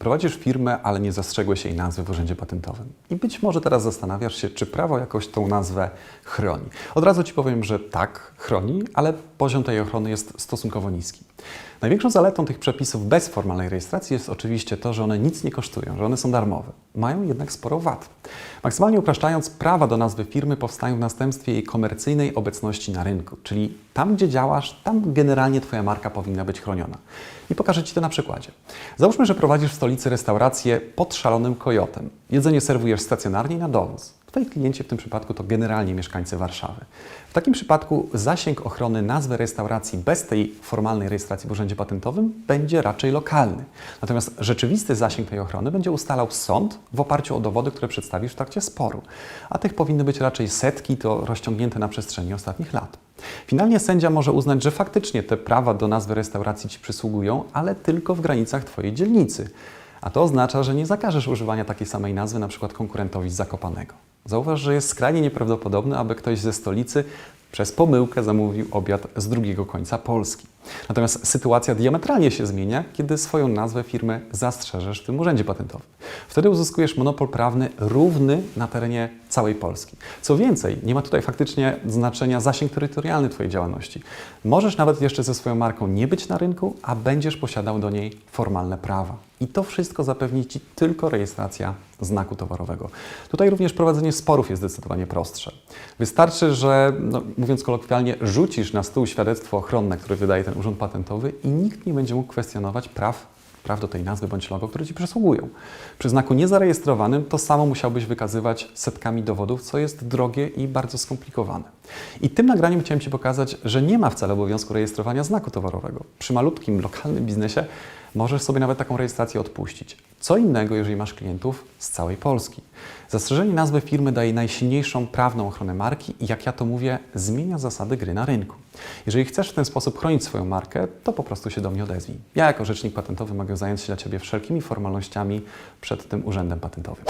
Prowadzisz firmę, ale nie zastrzegłeś jej nazwy w urzędzie patentowym. I być może teraz zastanawiasz się, czy prawo jakoś tą nazwę chroni. Od razu Ci powiem, że tak, chroni, ale poziom tej ochrony jest stosunkowo niski. Największą zaletą tych przepisów bez formalnej rejestracji jest oczywiście to, że one nic nie kosztują, że one są darmowe. Mają jednak sporo wad. Maksymalnie upraszczając, prawa do nazwy firmy powstają w następstwie jej komercyjnej obecności na rynku, czyli tam, gdzie działasz, tam generalnie Twoja marka powinna być chroniona. I pokażę Ci to na przykładzie. Załóżmy, że prowadzisz w stolicy restaurację pod szalonym kojotem. Jedzenie serwujesz stacjonarnie na dowóz. Twoi klienci w tym przypadku to generalnie mieszkańcy Warszawy. W takim przypadku zasięg ochrony nazwy restauracji bez tej formalnej rejestracji w Urzędzie Patentowym będzie raczej lokalny. Natomiast rzeczywisty zasięg tej ochrony będzie ustalał sąd w oparciu o dowody, które przedstawisz w trakcie sporu. A tych powinny być raczej setki, to rozciągnięte na przestrzeni ostatnich lat. Finalnie sędzia może uznać, że faktycznie te prawa do nazwy restauracji Ci przysługują, ale tylko w granicach Twojej dzielnicy. A to oznacza, że nie zakażesz używania takiej samej nazwy na przykład konkurentowi z Zakopanego. Zauważ, że jest skrajnie nieprawdopodobne, aby ktoś ze stolicy przez pomyłkę zamówił obiad z drugiego końca Polski. Natomiast sytuacja diametralnie się zmienia, kiedy swoją nazwę firmy zastrzeżesz w tym urzędzie patentowym. Wtedy uzyskujesz monopol prawny równy na terenie całej Polski. Co więcej, nie ma tutaj faktycznie znaczenia zasięg terytorialny Twojej działalności. Możesz nawet jeszcze ze swoją marką nie być na rynku, a będziesz posiadał do niej formalne prawa. I to wszystko zapewni Ci tylko rejestracja znaku towarowego. Tutaj również prowadzenie sporów jest zdecydowanie prostsze. Wystarczy, że, no, mówiąc kolokwialnie, rzucisz na stół świadectwo ochronne, które wydaje ten urząd patentowy i nikt nie będzie mógł kwestionować praw praw do tej nazwy bądź logo, które Ci przysługują. Przy znaku niezarejestrowanym to samo musiałbyś wykazywać setkami dowodów, co jest drogie i bardzo skomplikowane. I tym nagraniem chciałem Ci pokazać, że nie ma wcale obowiązku rejestrowania znaku towarowego. Przy malutkim, lokalnym biznesie możesz sobie nawet taką rejestrację odpuścić. Co innego, jeżeli masz klientów z całej Polski. Zastrzeżenie nazwy firmy daje najsilniejszą prawną ochronę marki i jak ja to mówię, zmienia zasady gry na rynku. Jeżeli chcesz w ten sposób chronić swoją markę, to po prostu się do mnie odezwij. Ja jako rzecznik patentowy mogę zająć się dla Ciebie wszelkimi formalnościami przed tym urzędem patentowym.